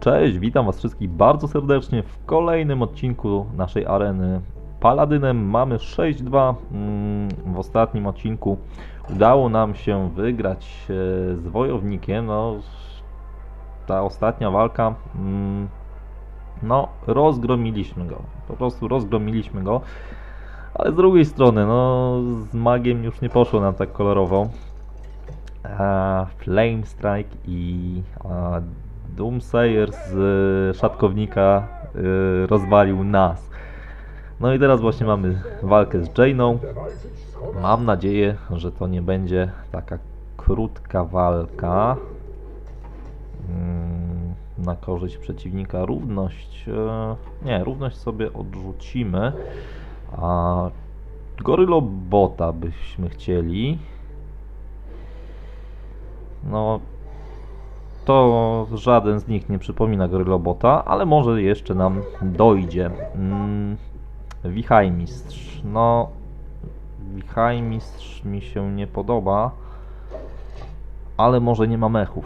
Cześć, witam Was wszystkich bardzo serdecznie w kolejnym odcinku naszej areny Paladynem. Mamy 6-2. Mm, W ostatnim odcinku udało nam się wygrać e, z wojownikiem. No, ta ostatnia walka, mm, no, rozgromiliśmy go. Po prostu rozgromiliśmy go. Ale z drugiej strony, no, z magiem już nie poszło nam tak kolorowo. E, Flame Strike i e, Doomsayer z e, szatkownika e, rozwalił nas. No i teraz właśnie mamy walkę z Jane'ą. Mam nadzieję, że to nie będzie taka krótka walka mm, na korzyść przeciwnika. Równość, e, nie, równość sobie odrzucimy. A Gorylobota byśmy chcieli. No, to żaden z nich nie przypomina Gorylobota, ale może jeszcze nam dojdzie. Mm. No, Wichajmistrz mi się nie podoba, ale może nie ma mechów.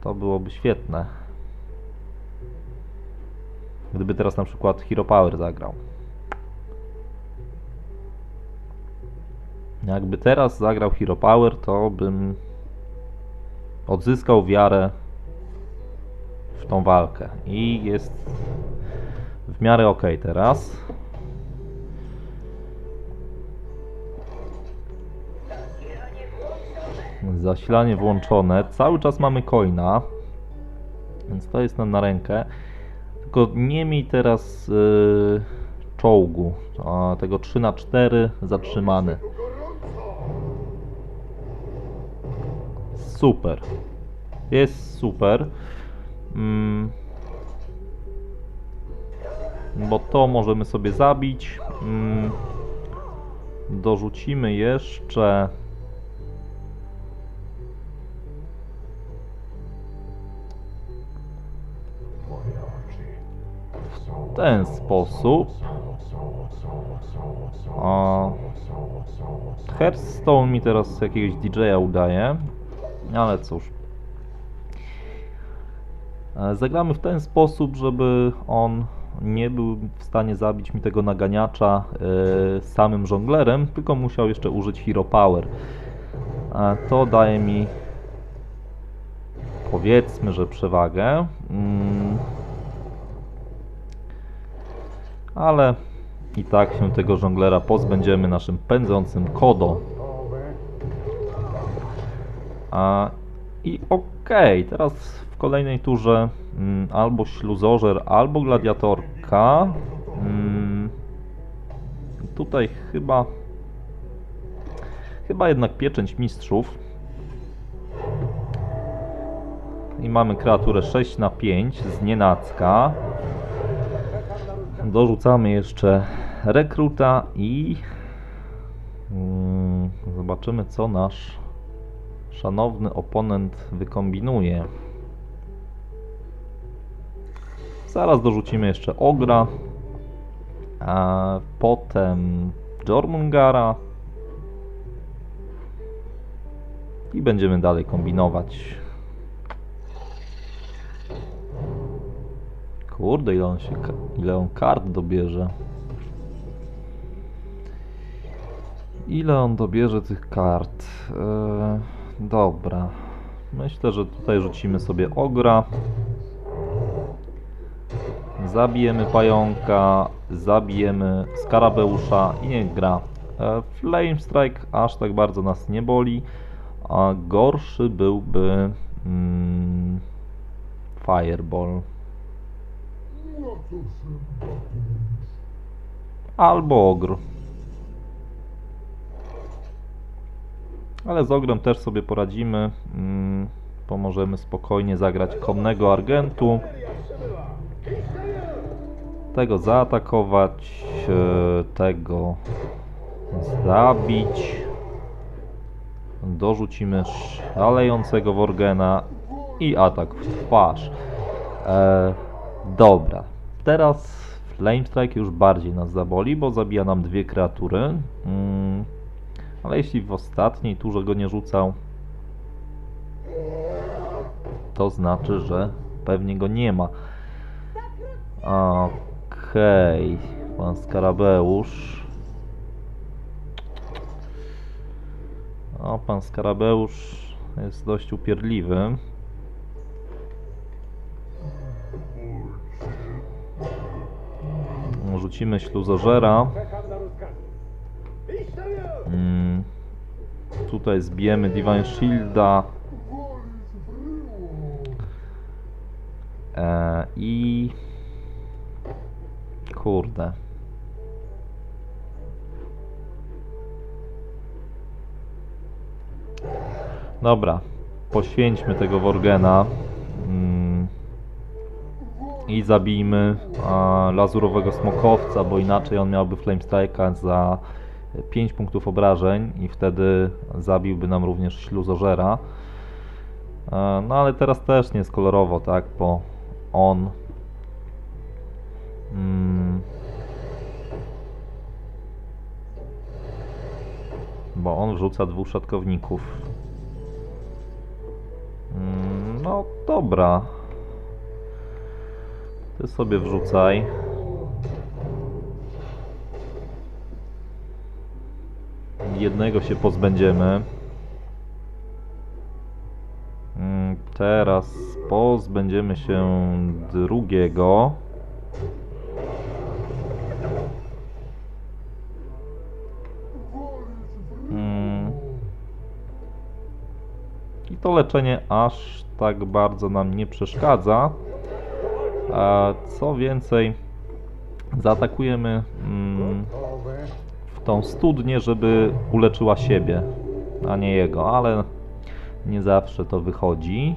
To byłoby świetne. Gdyby teraz na przykład Hero Power zagrał. Jakby teraz zagrał Hero Power, to bym odzyskał wiarę w tą walkę. I jest w miarę ok teraz. Zasilanie włączone. Cały czas mamy coina, więc to jest nam na rękę. Tylko nie miej teraz yy, czołgu. A, tego 3 na 4 zatrzymany. Super. Jest super. Mm. Bo to możemy sobie zabić. Mm. Dorzucimy jeszcze. W ten sposób. A. Hearthstone mi teraz jakiegoś DJ-a udaje. Ale cóż. E, Zagramy w ten sposób, żeby on nie był w stanie zabić mi tego naganiacza e, samym żonglerem, tylko musiał jeszcze użyć Hero Power. E, To daje mi powiedzmy, że przewagę. Mm. Ale i tak się tego żonglera pozbędziemy naszym pędzącym kodo. I okej, teraz w kolejnej turze mm, albo śluzożer, albo gladiatorka. Mm, tutaj chyba chyba jednak pieczęć mistrzów. I mamy kreaturę 6 na 5 z nienacka. Dorzucamy jeszcze rekruta i mm, zobaczymy co nasz szanowny oponent wykombinuje. Zaraz dorzucimy jeszcze Ogra, a potem Jormungara i będziemy dalej kombinować. Kurde, ile on, się, ile on kart dobierze. Ile on dobierze tych kart? Eee, dobra. Myślę, że tutaj rzucimy sobie ogra. Zabijemy pająka, zabijemy skarabeusza i niech gra. E, Flame Strike aż tak bardzo nas nie boli, a gorszy byłby mm, Fireball. Albo ogr. Ale z ogrem też sobie poradzimy. Mm, pomożemy spokojnie zagrać konnego argentu. Tego zaatakować, e, tego zabić. Dorzucimy szalejącego Worgena i atak w twarz. E, dobra, teraz Flame Strike już bardziej nas zaboli, bo zabija nam dwie kreatury. Mm, ale jeśli w ostatniej turze go nie rzucał, to znaczy, że pewnie go nie ma. Okej, pan Skarabeusz. O, pan Skarabeusz jest dość upierdliwy. Rzucimy śluzożera. Mm, tutaj zbijemy Divine Shielda. E, I... Kurde. Dobra, poświęćmy tego Worgena mm, i zabijmy a, lazurowego smokowca, bo inaczej on miałby Flame Strike'a za 5 punktów obrażeń i wtedy zabiłby nam również śluzożera. E, No ale teraz też nie jest kolorowo, tak, bo on mm, bo on wrzuca dwóch szatkowników. Mm, No dobra. Ty sobie wrzucaj. Jednego się pozbędziemy. Mm, Teraz pozbędziemy się drugiego. Mm. I to leczenie aż tak bardzo nam nie przeszkadza. Co więcej, zaatakujemy mm, tą studnię, żeby uleczyła siebie, a nie jego, ale nie zawsze to wychodzi.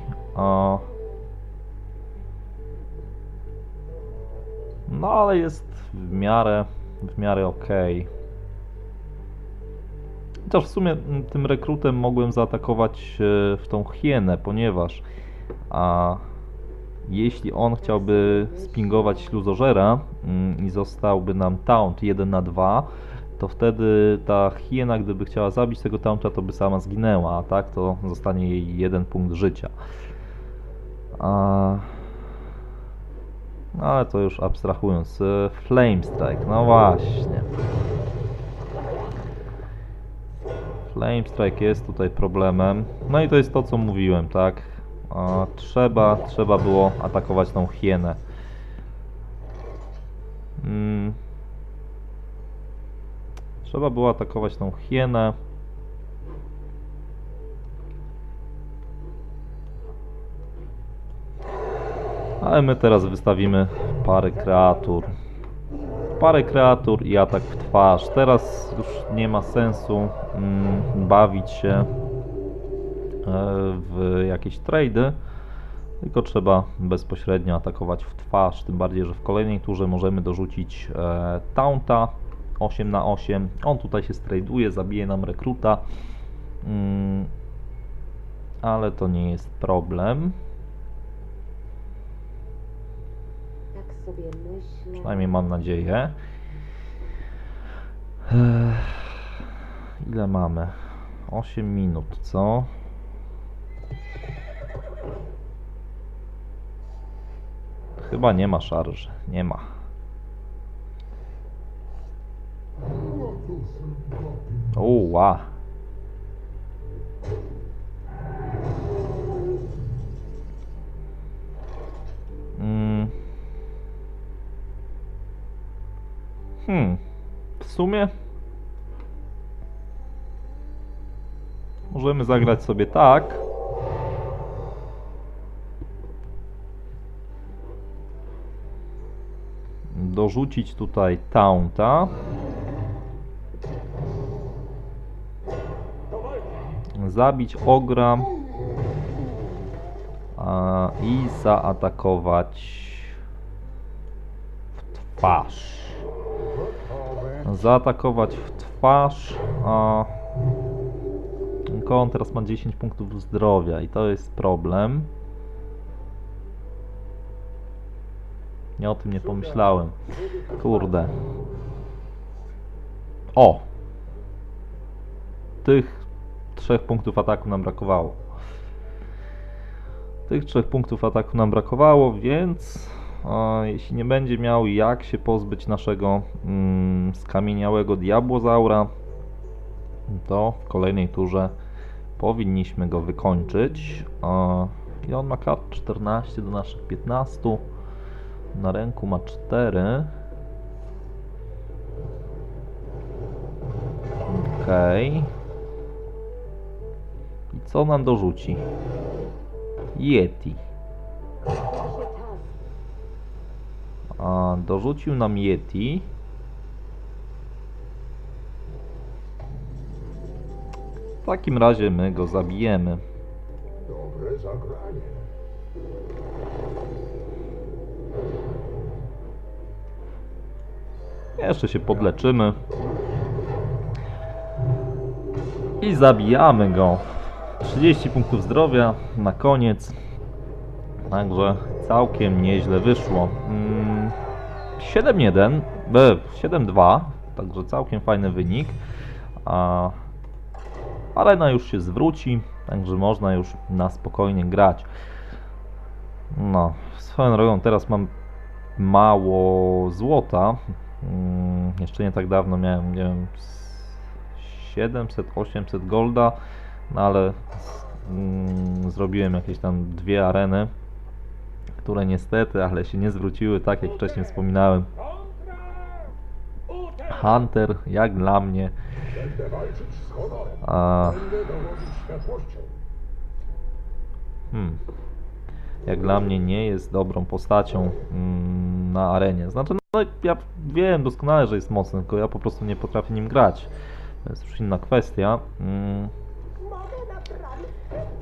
No ale jest w miarę, w miarę okej. Chociaż w sumie mm, tym rekrutem mogłem zaatakować e, w tą hienę, ponieważ a jeśli on chciałby spingować śluzożera mm, i zostałby nam taunt 1 na 2, to wtedy ta hiena, gdyby chciała zabić tego taunta, to by sama zginęła, a tak to zostanie jej jeden punkt życia. A... No ale to już abstrahując. e, Flame Strike, no właśnie. Flame Strike jest tutaj problemem. No i to jest to, co mówiłem, tak? A, trzeba, trzeba było atakować tą hienę. Mm. Trzeba było atakować tą hienę. Ale my teraz wystawimy parę kreatur. Parę kreatur i atak w twarz. Teraz już nie ma sensu mm, bawić się e, w jakieś trady, tylko trzeba bezpośrednio atakować w twarz. Tym bardziej, że w kolejnej turze możemy dorzucić e, taunta 8 na 8. On tutaj się straduje, zabije nam rekruta. Mm, ale to nie jest problem. Tak sobie myślę. Przynajmniej mam nadzieję. Ech, Ile mamy? 8 minut, co? Chyba nie ma szarży. Nie ma. Uła. Mm. Hmm. W sumie możemy zagrać sobie tak. Dorzucić tutaj taunta. Zabić ogra. A, I zaatakować w twarz zaatakować w twarz. A on teraz ma 10 punktów zdrowia i to jest problem. Ja o tym nie pomyślałem. Kurde. O! Tych trzech punktów ataku nam brakowało. Tych trzech punktów ataku nam brakowało, więc a, jeśli nie będzie miał jak się pozbyć naszego mm, skamieniałego diabłozaura, to w kolejnej turze powinniśmy go wykończyć. A, I on ma kart 14 do naszych 15. Na ręku ma 4. Okej. I co nam dorzuci? Yeti. A, dorzucił nam Yeti. W takim razie my go zabijemy. Dobre zagranie. Jeszcze się podleczymy. I zabijamy go. 30 punktów zdrowia na koniec. Także całkiem nieźle wyszło. Mm, 7-1, e, 7-2, także całkiem fajny wynik. A arena już się zwróci, także można już na spokojnie grać. No, swoją drogą teraz mam mało złota. Mm, jeszcze nie tak dawno miałem, nie wiem, 700-800 golda, no ale mm, zrobiłem jakieś tam dwie areny, które niestety, ale się nie zwróciły, tak jak wcześniej wspominałem. Hunter, jak dla mnie, a, hmm, jak dla mnie nie jest dobrą postacią mm, na arenie. Znaczy, no ja wiem doskonale, że jest mocny, tylko ja po prostu nie potrafię nim grać. To jest już inna kwestia. Mm,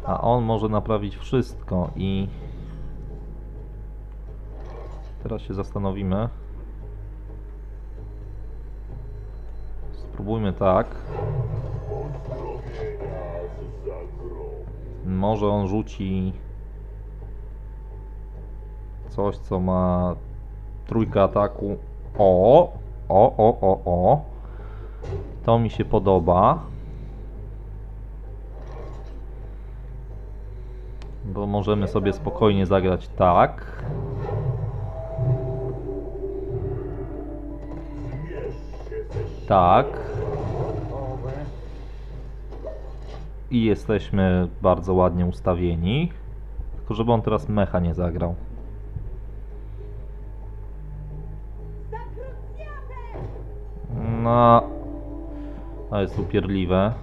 a on może naprawić wszystko i teraz się zastanowimy. Spróbujmy tak. Może on rzuci coś, co ma trójkę ataku. O, o, o, o, o. To mi się podoba. Możemy sobie spokojnie zagrać tak. Tak. I jesteśmy bardzo ładnie ustawieni. Tylko żeby on teraz mecha nie zagrał. No. To jest upierdliwe.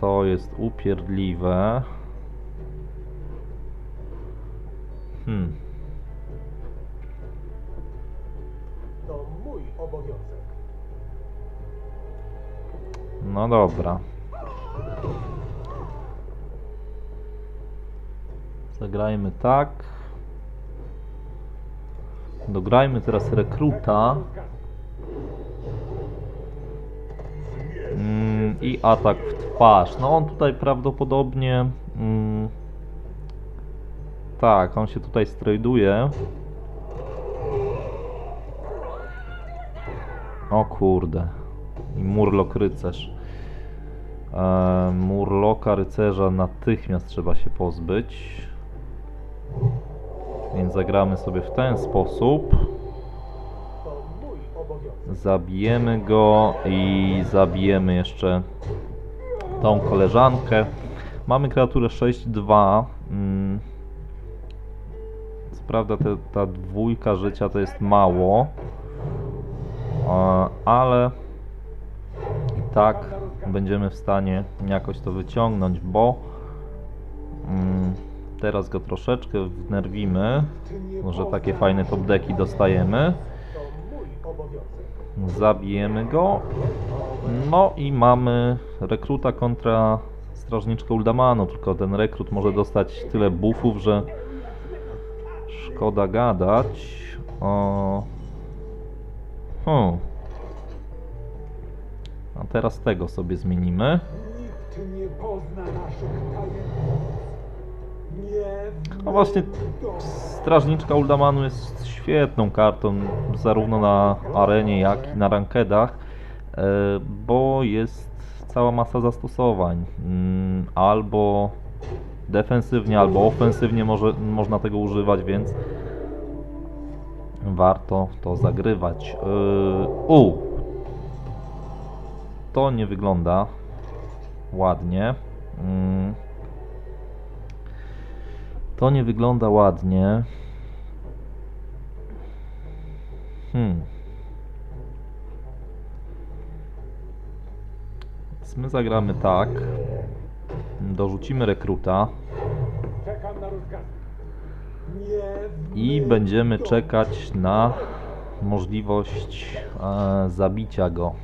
To jest upierdliwe. Hmm. To mój obowiązek. No dobra. Zagrajmy tak. Dograjmy teraz rekruta. Mm, I atak w twarz. No on tutaj prawdopodobnie... Mm, tak, on się tutaj strajduje. O kurde. I Murlok rycerz. E, Murloka rycerza natychmiast trzeba się pozbyć. Więc zagramy sobie w ten sposób. Zabijemy go i zabijemy jeszcze tą koleżankę. Mamy kreaturę 6-2. Mm. Co prawda te, ta dwójka życia to jest mało. Ale i tak będziemy w stanie jakoś to wyciągnąć, bo mm, teraz go troszeczkę wnerwimy. Może takie fajne top deki dostajemy. Zabijemy go. No i mamy rekruta kontra strażniczkę Uldamanu, tylko ten rekrut może dostać tyle buffów, że szkoda gadać. O... Hmm. A teraz tego sobie zmienimy. No właśnie, Strażniczka Uldamanu jest świetną kartą, zarówno na arenie, jak i na rankedach, bo jest cała masa zastosowań. Mm, Albo defensywnie, albo ofensywnie może, można tego używać, więc warto to zagrywać. Yy, u! To nie wygląda ładnie. Mm. To nie wygląda ładnie. Hmm. My zagramy tak. Dorzucimy rekruta i będziemy czekać na możliwość e, zabicia go.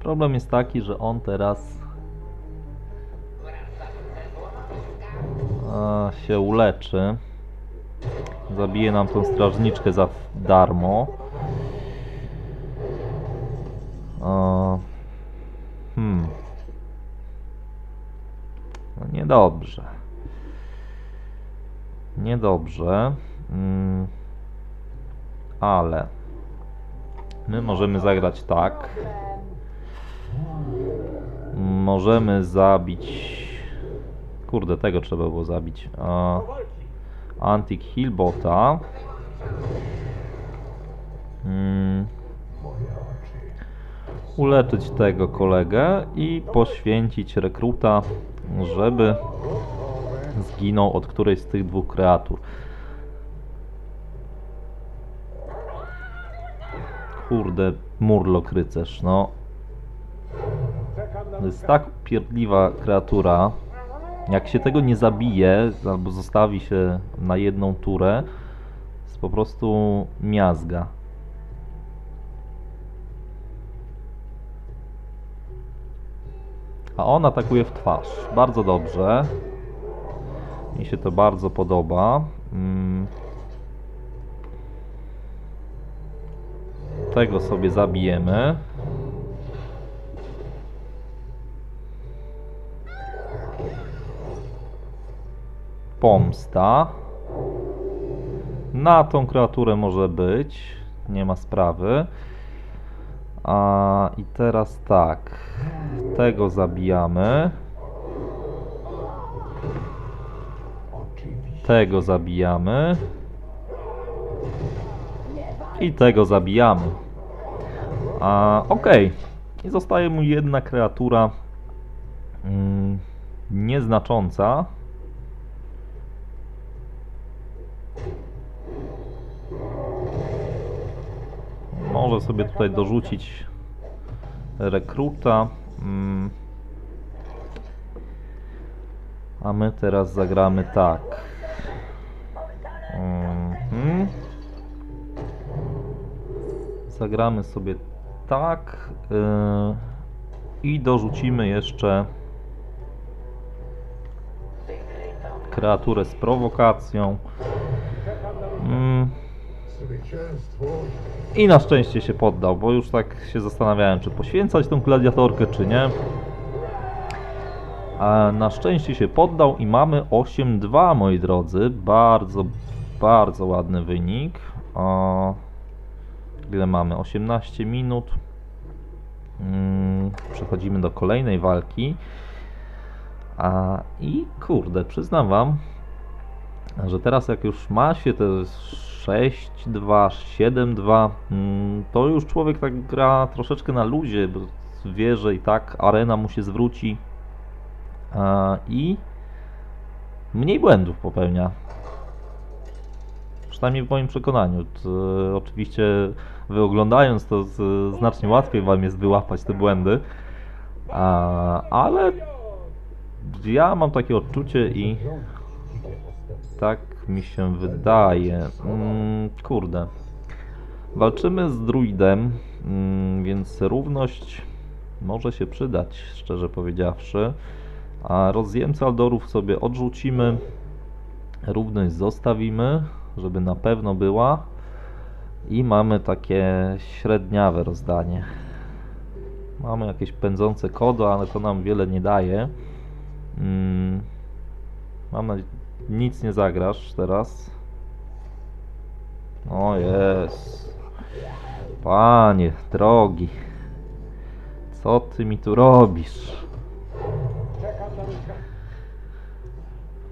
Problem jest taki, że on teraz e, się uleczy. Zabije nam tą strażniczkę za darmo. E, hmm. No niedobrze. Niedobrze. Mm. Ale my możemy zagrać tak. Możemy zabić. Kurde, tego trzeba było zabić. A. Antik Hillbota. Mm. Uleczyć tego kolegę i poświęcić rekruta, żeby zginął od którejś z tych dwóch kreatur. Kurde, murlok rycerz, no. To jest tak pierdliwa kreatura. Jak się tego nie zabije, albo zostawi się na jedną turę, jest po prostu miazga. A on atakuje w twarz. Bardzo dobrze. Mi się to bardzo podoba. Mm. Tego sobie zabijemy. Pomsta. Na tą kreaturę może być. Nie ma sprawy. A i teraz tak. Tego zabijamy. Tego zabijamy. I tego zabijamy. A okej. I zostaje mu jedna kreatura. Mm, nieznacząca. Może sobie tutaj dorzucić rekruta. Mm. A my teraz zagramy tak. Mhm. Zagramy sobie tak. yy, I dorzucimy jeszcze kreaturę z prowokacją. I na szczęście się poddał, bo już tak się zastanawiałem, czy poświęcać tą gladiatorkę, czy nie. A na szczęście się poddał i mamy 8-2, moi drodzy. Bardzo, bardzo ładny wynik. O, ile mamy? 18 minut. Mm, przechodzimy do kolejnej walki. A, I kurde, przyznam wam, że teraz jak już ma się te 6-2, 7-2, mm, to już człowiek tak gra troszeczkę na luzie, bo wie, że i tak arena mu się zwróci a, i mniej błędów popełnia. Przynajmniej w moim przekonaniu. To, oczywiście wy oglądając to znacznie łatwiej wam jest wyłapać te błędy, ale ja mam takie odczucie i tak mi się wydaje. Mm, kurde. Walczymy z druidem, mm, więc równość może się przydać, szczerze powiedziawszy. A rozjemcę Aldorów sobie odrzucimy. Równość zostawimy, żeby na pewno była. I mamy takie średniawe rozdanie. Mamy jakieś pędzące kodo, ale to nam wiele nie daje. Mm, mam nadzieję, nic nie zagrasz teraz. O jest. Panie, drogi. Co ty mi tu robisz?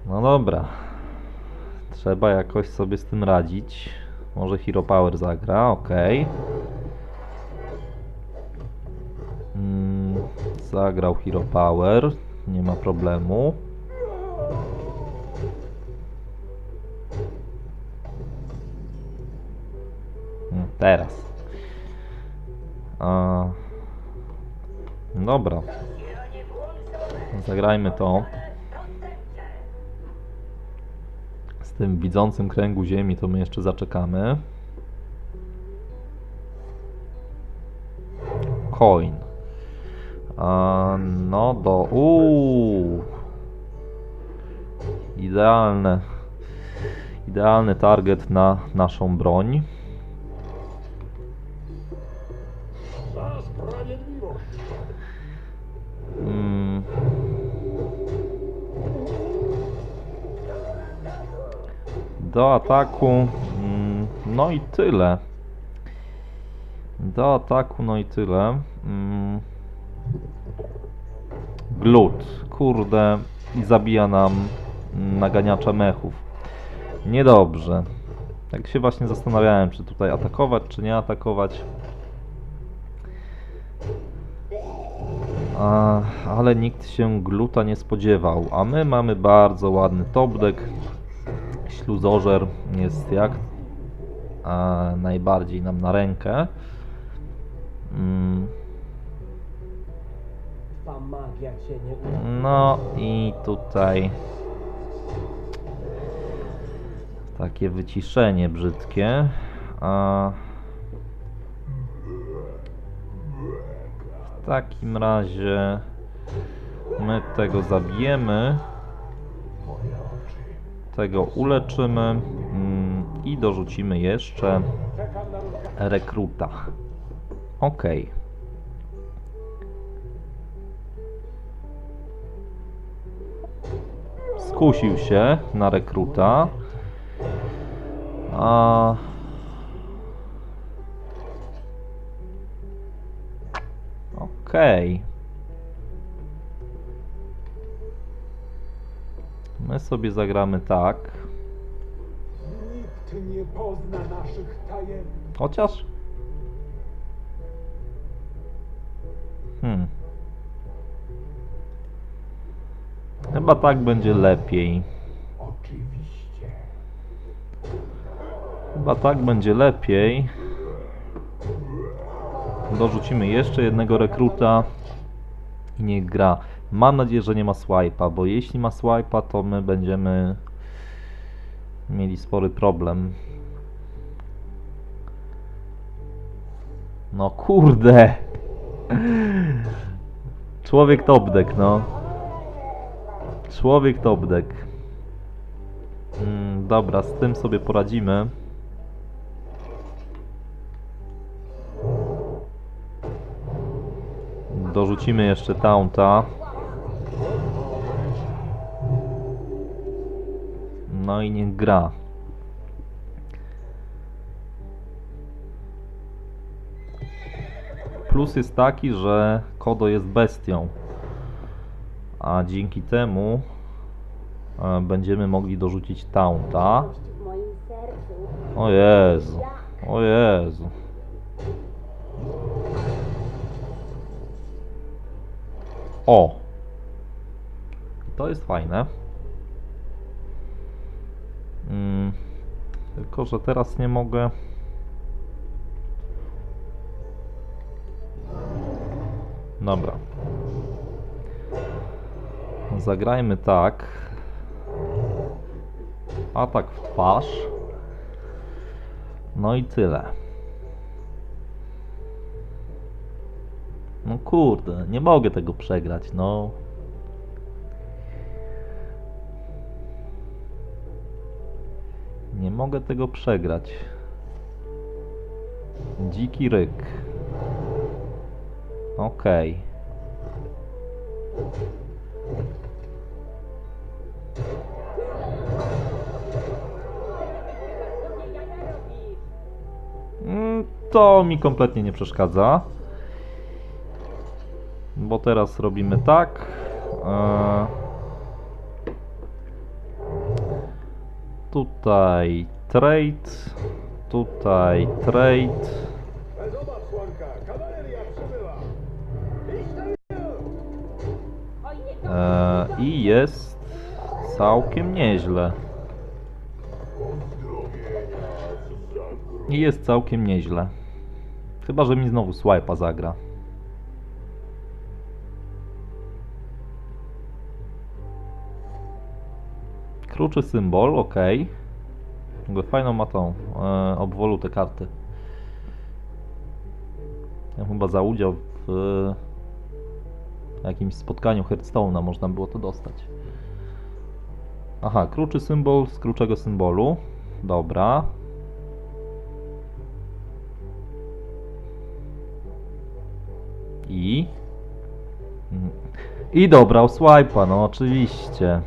No dobra. Trzeba jakoś sobie z tym radzić. Może Hero Power zagra, okej. Mm, zagrał Hero Power, nie ma problemu. Mm, Teraz. A, dobra. Zagrajmy to. Z tym widzącym kręgu ziemi to my jeszcze zaczekamy. Coin. A, no do... Uuu. Idealne. Idealny target na naszą broń. Do ataku. mm, No i tyle. Do ataku, no i tyle. Mm. Glut. Kurde. I zabija nam naganiacza mechów. Niedobrze. Tak się właśnie zastanawiałem, czy tutaj atakować, czy nie atakować. A, ale nikt się gluta nie spodziewał, a my mamy bardzo ładny top deck. Śluzożer jest jak najbardziej nam na rękę. Mm, no i tutaj takie wyciszenie brzydkie. A w takim razie my tego zabijemy, tego uleczymy mm, i dorzucimy jeszcze rekruta. Okej. Skusił się na rekruta. A... Okej. My sobie zagramy tak. Nikt nie pozna naszych tajemnic. Chociaż. Hmm. Chyba tak będzie lepiej. Oczywiście. Chyba tak będzie lepiej. Dorzucimy jeszcze jednego rekruta i niech gra. Mam nadzieję, że nie ma swipe'a, bo jeśli ma swipe'a, to my będziemy mieli spory problem. No kurde! Człowiek top deck, no. Człowiek top deck. Mm, dobra, z tym sobie poradzimy. Dorzucimy jeszcze taunta. No i niech gra. Plus jest taki, że Kodo jest bestią. A dzięki temu e, będziemy mogli dorzucić taunta. O Jezu. O Jezu. O! To jest fajne. Mm, tylko, że teraz nie mogę. Dobra. Zagrajmy tak. Atak w twarz. No i tyle. No kurde, nie mogę tego przegrać, no. Mogę tego przegrać. Dziki ryk. Okej. Mm, To mi kompletnie nie przeszkadza. bo teraz robimy tak. E, tutaj trade, tutaj trade. E, I jest całkiem nieźle. I jest całkiem nieźle. Chyba, że mi znowu swipe'a zagra. Kruczy symbol, ok. Fajną ma tą e, obwolutę karty. Ja chyba za udział w na jakimś spotkaniu Hearthstone'a można było to dostać. Aha, kruczy symbol z kruczego symbolu. Dobra. I... I dobrał swipe'a, no oczywiście.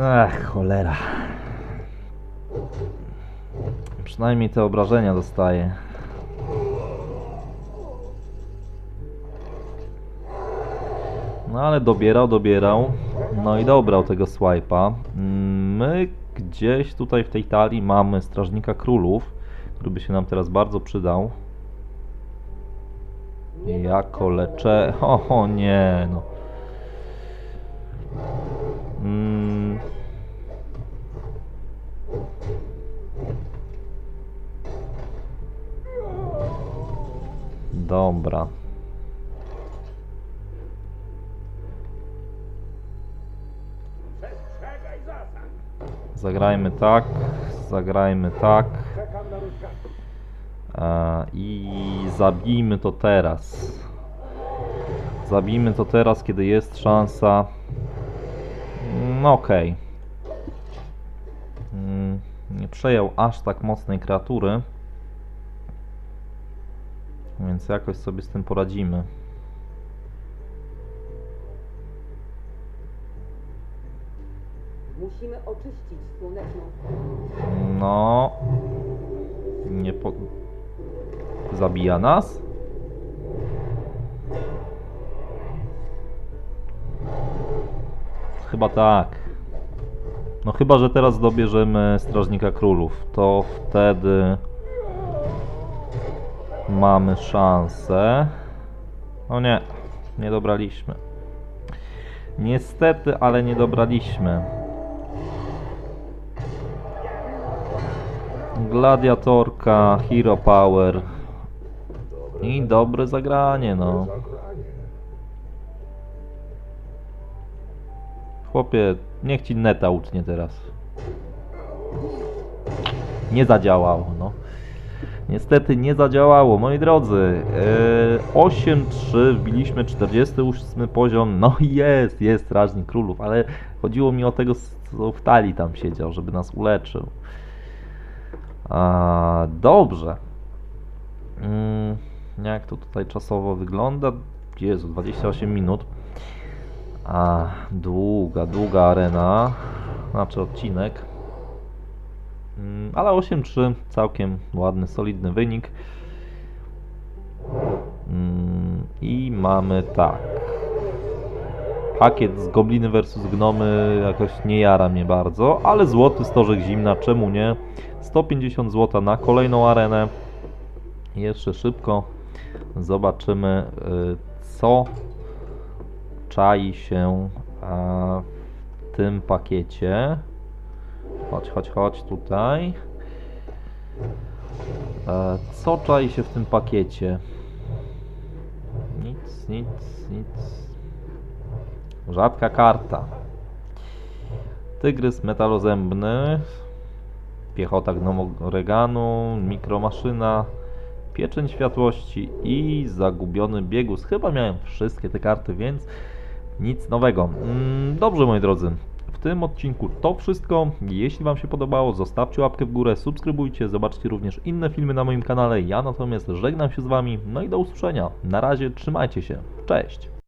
Ech, cholera. Przynajmniej te obrażenia dostaje. No ale dobierał, dobierał. No i dobrał tego swipe'a. My gdzieś tutaj w tej talii mamy Strażnika Królów, który by się nam teraz bardzo przydał. Jako lecze... O, o nie, no. Dobra. Zagrajmy tak, zagrajmy tak. E, I zabijmy to teraz. Zabijmy to teraz, kiedy jest szansa. No okej. Mm, Nie przejął aż tak mocnej kreatury. Więc jakoś sobie z tym poradzimy. Musimy oczyścić słoneczną No. Nie po... Zabija nas? Chyba tak. No chyba, że teraz dobierzemy Strażnika Królów. To wtedy mamy szansę. O nie, nie dobraliśmy. Niestety, ale nie dobraliśmy. Gladiatorka, Hero Power. I dobre zagranie, no. Chłopie, niech ci neta utnie teraz. Nie zadziałało, no. Niestety nie zadziałało, moi drodzy. Yy, 8-3, wbiliśmy 48 poziom. No jest, jest Strażnik Królów, ale chodziło mi o tego, co w talii tam siedział, żeby nas uleczył. A, dobrze. Mm, jak to tutaj czasowo wygląda? Jezu, 28 minut. A, długa, długa arena. Znaczy odcinek. Mm, Ale 8-3, całkiem ładny, solidny wynik. Mm, I mamy tak. Pakiet z Gobliny vs Gnomy jakoś nie jara mnie bardzo, ale złoty stożek zimna, czemu nie? 150 zł na kolejną arenę. Jeszcze szybko zobaczymy y, co czai się w tym pakiecie. Chodź, chodź, chodź tutaj. E, Co czai się w tym pakiecie? Nic, nic, nic. Rzadka karta. Tygrys metalozębny. Piechota gnomoreganu. Mikromaszyna. Pieczeń światłości i zagubiony biegus. Chyba miałem wszystkie te karty, więc nic nowego. Mm, Dobrze, moi drodzy. W tym odcinku to wszystko. Jeśli Wam się podobało, zostawcie łapkę w górę, subskrybujcie, zobaczcie również inne filmy na moim kanale. Ja natomiast żegnam się z Wami. No i do usłyszenia. Na razie, trzymajcie się. Cześć.